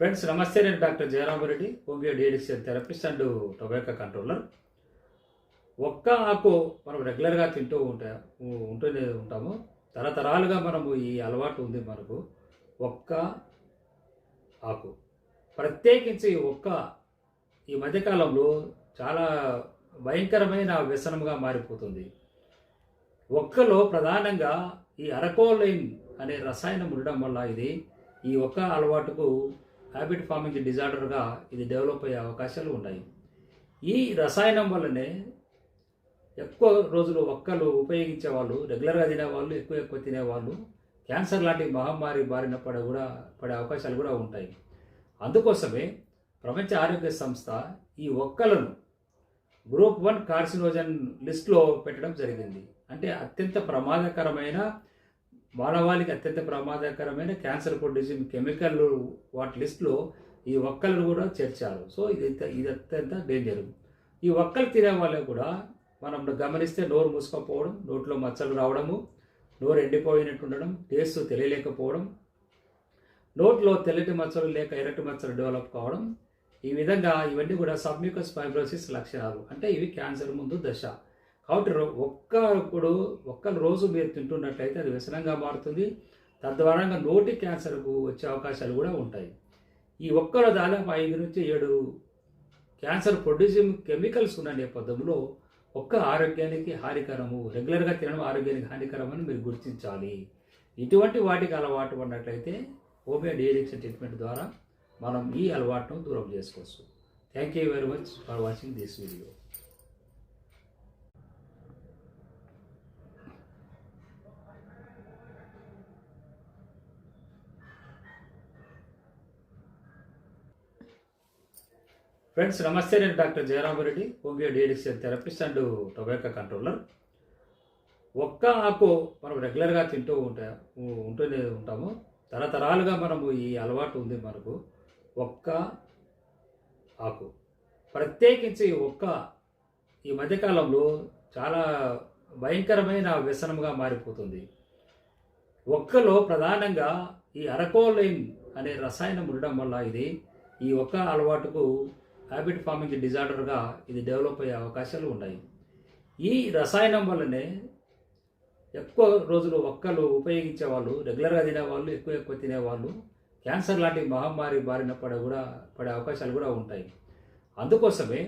Friends నమస్తే నేను doctor Jayaramareddy homeo deaddiction therapist and tobacco controller. ఒక్క ఆకు మనం రెగ్యులర్గా తింటూ ఉంటా ఉంటూనే ఉంటాము. తరతరాలుగా మనము ఈ అలవాటు ఉంది మనకు. ఒక్క ఆకు. ప్రత్యేకించి ఒక్క ఈ మధ్యకాలంలో చాలా భయంకరమైన వ్యసనంగా మారిపోతుంది. ఒక్కలో ప్రధానంగా ఈ అరకోలైన్ అనే రసాయనం ఉండడం వల్ల ఇది ఈ ఒక్క అలవాటుకు హ్యాబిట్ ఫార్మింగ్ డిజార్డర్గా ఇది డెవలప్ అయ్యే అవకాశాలు ఉన్నాయి. ఈ రసాయనం వల్లనే ఎక్కువ రోజులు ఒక్కలు ఉపయోగించే వాళ్ళు రెగ్యులర్గా తినేవాళ్ళు ఎక్కువ ఎక్కువ తినేవాళ్ళు క్యాన్సర్ లాంటి మహమ్మారి బారిన పడే కూడా పడే అవకాశాలు కూడా ఉంటాయి. అందుకోసమే ప్రపంచ ఆరోగ్య సంస్థ ఈ ఒక్కలను గ్రూప్ వన్ కార్సినోజన్ లిస్ట్లో పెట్టడం జరిగింది. అంటే అత్యంత ప్రమాదకరమైన మానవాళికి అత్యంత ప్రమాదకరమైన క్యాన్సర్ ప్రొడ్యూసింగ్ కెమికల్ వాటి లిస్ట్లో ఈ ఒక్కలను కూడా చేర్చారు. సో ఇది ఇది అత్యంత డేంజర్ ఈ ఒక్కలు తినే వాళ్ళకు కూడా మనం గమనిస్తే నోరు మూసుకపోవడం నోట్లో మచ్చలు రావడము నోరు ఎండిపోయినట్టు ఉండడం టేస్ట్ తెలియలేకపోవడం నోట్లో తెల్లటి మచ్చలు లేక ఎర్రటి మచ్చలు డెవలప్ కావడం ఈ విధంగా ఇవన్నీ కూడా సబ్మ్యూకస్ ఫైబ్రోసిస్ లక్షణాలు. అంటే ఇవి క్యాన్సర్ ముందు దశ. కాబట్టి రో- ఒక్కప్పుడు ఒక్క రోజు మీరు తింటున్నట్లయితే అది వ్యసనంగా మారుతుంది. తద్వారా నోటి క్యాన్సర్కు వచ్చే అవకాశాలు కూడా ఉంటాయి. ఈ ఒక్కరు దాదాపు ఐదు నుంచి ఏడు క్యాన్సర్ ప్రొడ్యూసింగ్ కెమికల్స్ ఉన్న నేపథ్యంలో ఒక్క ఆరోగ్యానికి హానికరము రెగ్యులర్గా తినడం ఆరోగ్యానికి హానికరం అని మీరు గుర్తించాలి. ఇటువంటి వాటికి అలవాటు ఉన్నట్లయితే హోమియో డిఎడిక్షన్ ట్రీట్మెంట్ ద్వారా మనం ఈ అలవాటును దూరం చేసుకోవచ్చు. Thank you very much for watching this video. Friends నమస్తే నేను doctor Jayaramareddy homeo deaddiction therapist and tobacco controller. ఒక్క ఆకు మనం రెగ్యులర్గా తింటూ ఉంటా ఉంటూనే ఉంటాము. తరతరాలుగా మనము ఈ అలవాటు ఉంది మనకు ఒక్క ఆకు. ప్రత్యేకించి ఒక్క ఈ మధ్యకాలంలో చాలా భయంకరమైన వ్యసనంగా మారిపోతుంది. ఒక్కలో ప్రధానంగా ఈ అరకోలైన్ అనే రసాయనం ఉండడం వల్ల ఇది ఈ ఒక్క అలవాటుకు హ్యాబిట్ ఫార్మింగ్ డిజార్డర్గా ఇది డెవలప్ అయ్యే అవకాశాలు ఉన్నాయి. ఈ రసాయనం వల్లనే ఎక్కువ రోజులు ఒక్కలు ఉపయోగించే వాళ్ళు రెగ్యులర్గా తినేవాళ్ళు ఎక్కువ ఎక్కువ తినేవాళ్ళు క్యాన్సర్ లాంటి మహమ్మారి బారిన పడే కూడా పడే అవకాశాలు కూడా ఉంటాయి. అందుకోసమే